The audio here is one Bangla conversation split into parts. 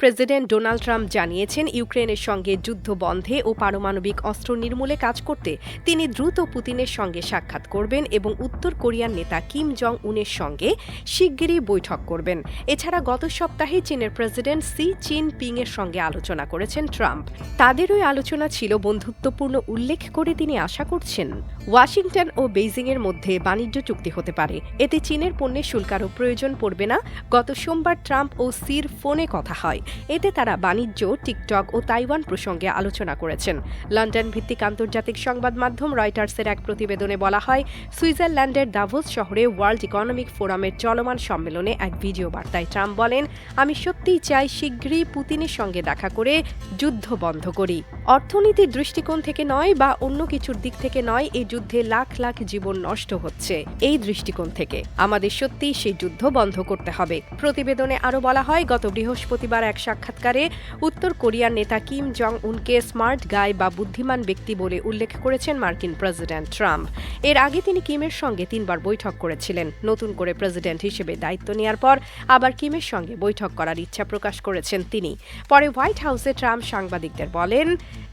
প্রেসিডেন্ট ডোনাল্ড ট্রাম্প জানিয়েছেন, ইউক্রেনের সঙ্গে যুদ্ধ বন্ধে ও পারমাণবিক অস্ত্র নির্মূলে কাজ করতে তিনি দ্রুত পুতিনের সঙ্গে সাক্ষাৎ করবেন এবং উত্তর কোরিয়ার নেতা কিম জং উনের সঙ্গে শিগগিরই বৈঠক করবেন। এছাড়া গত সপ্তাহে চীনের প্রেসিডেন্ট সি চিন পিং এর সঙ্গে আলোচনা করেছেন ট্রাম্প। তাদের ওই আলোচনা ছিল বন্ধুত্বপূর্ণ উল্লেখ করে তিনি আশা করছেন, ওয়াশিংটন ও বেইজিং এর মধ্যে বাণিজ্য চুক্তি হতে পারে। এতে চীনের পণ্যের শুল্কারও প্রয়োজন পড়বে না। গত সোমবার ট্রাম্প ও সির ফোনে কথা হয়। এতে তারা বাণিজ্য, টিকটক ও তাইওয়ান প্রসঙ্গে আলোচনা করেছেন। লন্ডন ভিত্তিক আন্তর্জাতিক সংবাদ মাধ্যম রয়টার্সের এক প্রতিবেদনে বলা হয়, সুইজারল্যান্ডের দাভোস শহরে ওয়ার্ল্ড ইকোনমিক ফোরামের চলমান সম্মেলনে এক ভিডিও বার্তায় ট্রাম্প বলেন, আমি সত্যিই চাই শীঘ্রই পুতিনের সঙ্গে দেখা করে যুদ্ধ বন্ধ করি। অর্থনীতির দৃষ্টিকোণ থেকে নয় বা অন্য কিছুর দিক থেকে নয়, এই যুদ্ধে লাখ লাখ জীবন নষ্ট হচ্ছে এই দৃষ্টিকোণ থেকে। আমাদের সত্যিই সেই যুদ্ধ বন্ধ করতে হবে। প্রতিবেদনে আরও বলা হয়, গত বৃহস্পতিবার এক সাক্ষাৎকারে উত্তর কোরিয়ার নেতা কিম জং উনকে স্মার্ট গাই বা বুদ্ধিমান ব্যক্তি বলে উল্লেখ করেছেন মার্কিন প্রেসিডেন্ট ট্রাম্প। এর আগে তিনি কিমের সঙ্গে তিনবার বৈঠক করেছিলেন। নতুন করে প্রেসিডেন্ট হিসেবে দায়িত্ব নেওয়ার পর আবার কিমের সঙ্গে বৈঠক করার ইচ্ছা প্রকাশ করেছেন তিনি। পরে হোয়াইট হাউসে ট্রাম্প সাংবাদিকদের বলেন,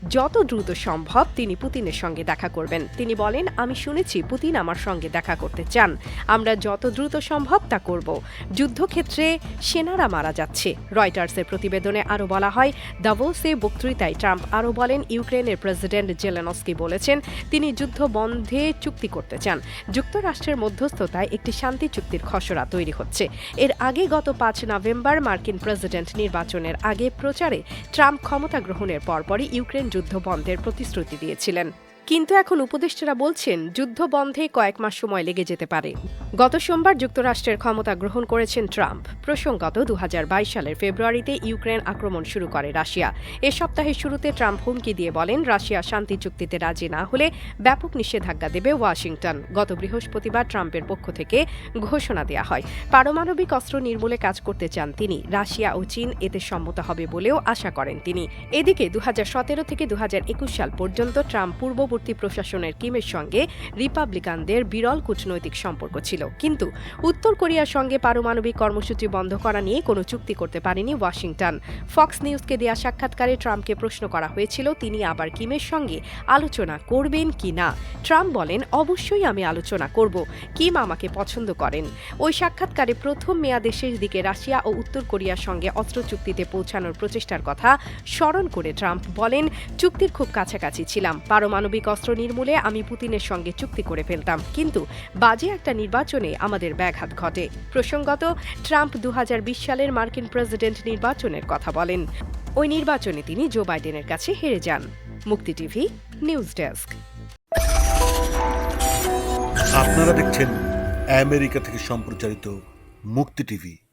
যত দ্রুত সম্ভব তিনি পুতিনের সঙ্গে দেখা করবেন। তিনি বলেন, আমি শুনেছি পুতিন আমার সঙ্গে দেখা করতে চান। আমরা যত দ্রুত সম্ভব তা করব। যুদ্ধক্ষেত্রে সেনারা মারা যাচ্ছে। রয়টার্সের প্রতিবেদনে আরও বলা হয়, দাভোসে বক্তৃতায় ট্রাম্প আরও বলেন, ইউক্রেনের প্রেসিডেন্ট জেলেনস্কি বলেছেন, তিনি যুদ্ধ বন্ধে চুক্তি করতে চান। যুক্তরাষ্ট্রের মধ্যস্থতায় একটি শান্তি চুক্তির খসড়া তৈরি হচ্ছে। এর আগে গত পাঁচ নভেম্বর মার্কিন প্রেসিডেন্ট নির্বাচনের আগে প্রচারে ট্রাম্প ক্ষমতা গ্রহণের পরপরই ইউক্রেন যুদ্ধ বন্ধের প্রতিশ্রুতি দিয়েছিলেন। কিন্তু এখন উপদেষ্টারা বলছেন, যুদ্ধ বন্ধে কয়েক মাস সময় লেগে যেতে পারে। গত সোমবার যুক্তরাষ্ট্রের ক্ষমতা গ্রহণ করেছেন ট্রাম্প। প্রসঙ্গত দু সালের ফেব্রুয়ারিতে ইউক্রেন আক্রমণ শুরু করে রাশিয়া। এ সপ্তাহের শুরুতে ট্রাম্প হুমকি দিয়ে বলেন, রাশিয়া শান্তি চুক্তিতে রাজি না হলে ব্যাপক নিষেধাজ্ঞা দেবে ওয়াশিংটন। গত বৃহস্পতিবার ট্রাম্পের পক্ষ থেকে ঘোষণা দেওয়া হয়। পারমাণবিক অস্ত্র নির্মূলে কাজ করতে চান তিনি। রাশিয়া ও চীন এতে সম্মত হবে বলেও আশা করেন তিনি। এদিকে দু হাজার সতেরো থেকে দু হাজার একুশ সাল পর্যন্ত ট্রাম্প পূর্ববর্তী প্রশাসনের কিমের সঙ্গে রিপাবলিকানদের বিরল কূটনৈতিক সম্পর্ক ছিল। কিন্তু উত্তর কোরিয়ার সঙ্গে পারমাণবিক কর্মসূচি বন্ধ করা নিয়ে কোনো চুক্তি করতে পারেনি ওয়াশিংটন। ফক্স নিউজকে দেয়া সাক্ষাৎকারে ট্রাম্পকে প্রশ্ন করা হয়েছিল, তিনি আবার কিমের সঙ্গে আলোচনা করবেন কি না? ট্রাম্প বলেন, অবশ্যই আমি আলোচনা করব। কিম আমাকে পছন্দ করেন। ওই সাক্ষাৎকারে প্রথম মেয়াদের শেষ দিকে রাশিয়া ও উত্তর কোরিয়ার সঙ্গে অস্ত্র চুক্তিতে পৌঁছানোর প্রচেষ্টার কথা স্মরণ করে ট্রাম্প বলেন, চুক্তির খুব কাছাকাছি ছিলাম। পারমাণবিক অস্ত্র নির্মূলে আমি পুতিনের সঙ্গে চুক্তি করে ফেলতাম। কিন্তু বাজে একটা নির্বাচনে আমাদের ব্যাঘাত ঘটে। প্রসঙ্গত, ট্রাম্প দু হাজার বিশ সালের মার্কিন প্রেসিডেন্ট নির্বাচনের কথা বলেন। ওই নির্বাচনে তিনি জো বাইডেনের কাছে হেরে যান। মুক্তি টিভি, নিউজ ডেস্ক। আপনারা দেখছেন আমেরিকা থেকে সম্প্রচারিত মুক্তি টিভি।